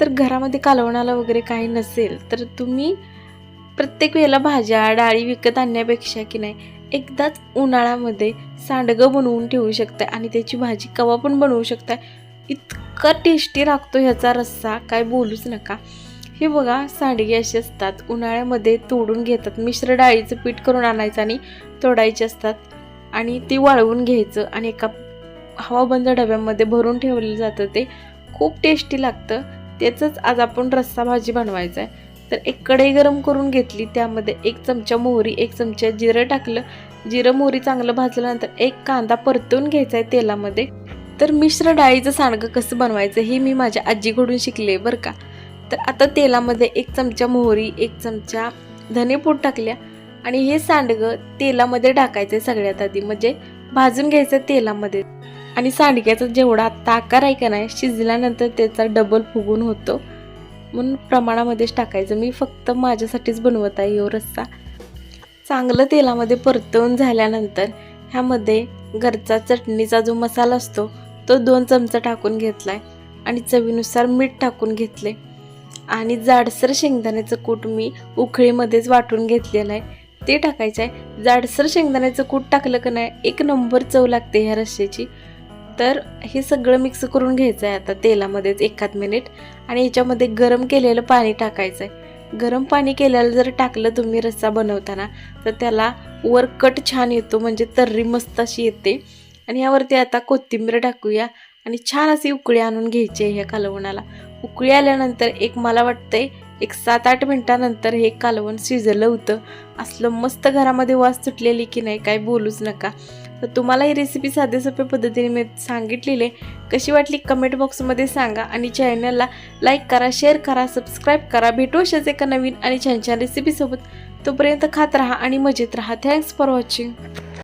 तर घरामध्ये कालवणाला वगैरे काही नसेल तर तुम्ही प्रत्येक वेळेला भाज्या डाळी विकत आणण्यापेक्षा की नाही एकदाच उन्हाळ्यामध्ये सांडगं बनवून ठेवू शकता आणि त्याची भाजी कवा पण बनवू शकता इतका टेस्टी लागतो ह्याचा रस्सा काय बोलूच नका. हे बघा सांडगे असे असतात उन्हाळ्यामध्ये तोडून घेतात मिश्र डाळीचं पीठ करून आणायचं आणि तोडायचे असतात आणि ते वाळवून घ्यायचं आणि एका हवाबंद डब्यामध्ये भरून ठेवलं जातं ते खूप टेस्टी लागतं. त्याचंच आज आपण रस्सा भाजी बनवायचं आहे तर एक कढई गरम करून घेतली त्यामध्ये एक चमचा मोहरी एक चमचा जिरं टाकलं. जिरं मोहरी चांगलं भाजल्यानंतर एक कांदा परतून घ्यायचा आहे तेलामध्ये. तर मिश्र डाळीचं सांडगं कसं बनवायचं हे मी माझ्या आजीकडून शिकले बरं का. तर आता तेलामध्ये एक चमचा मोहरी एक चमचा धनेपूड टाकल्या आणि हे सांडगं तेलामध्ये टाकायचं आहे सगळ्यात आधी. म्हणजे भाजून घ्यायचं तेलामध्ये. आणि सांडग्याचा जेवढा आत्ता आकार आहे का नाही शिजल्यानंतर त्याचा डबल फुगून होतो. म्हणून प्रमाणामध्येच टाकायचं. मी फक्त माझ्यासाठीच बनवत आहे यो रस्सा. चांगलं तेलामध्ये परतवून झाल्यानंतर ह्यामध्ये घरचा चटणीचा जो मसाला असतो तो दोन चमचा टाकून घेतला आहे आणि चवीनुसार मीठ टाकून घेतले आणि जाडसर शेंगदाण्याचं कूट मी उखळीमध्येच वाटून घेतलेलं आहे. ते टाकायचं आहे जाडसर शेंगदाण्याचं कूट टाकलं का नाही एक नंबर चव लागते ह्या रस्स्याची. तर हे सगळं मिक्स करून घ्यायचं आहे आता तेलामध्येच एखाद मिनिट आणि याच्यामध्ये गरम केलेलं पाणी टाकायचं आहे गरम पाणी केलेलं जर टाकलं तुम्ही रस्सा बनवताना तर त्याला वर कट छान येतो म्हणजे तर्री मस्त अशी येते. आणि यावरती आता कोथिंबीर टाकूया. आणि छान अशी उकळी आणून घ्यायची आहे ह्या कालवणाला. उकळी आल्यानंतर एक मला वाटतंय एक सात आठ मिनटानंतर हे कालवण शिजलं होतं. असलं मस्त घरामध्ये वास सुटलेली की नाही काय बोलूच नका. तर तुम्हाला ही रेसिपी साध्या सोप्या पद्धतीने मी सांगितलेली आहे. कशी वाटली कमेंट बॉक्समध्ये सांगा आणि चॅनलला लाईक करा शेअर करा सबस्क्राईब करा. भेटू अशाच एका नवीन आणि छान छान रेसिपीसोबत तोपर्यंत खात राहा आणि मजेत राहा. Thanks for watching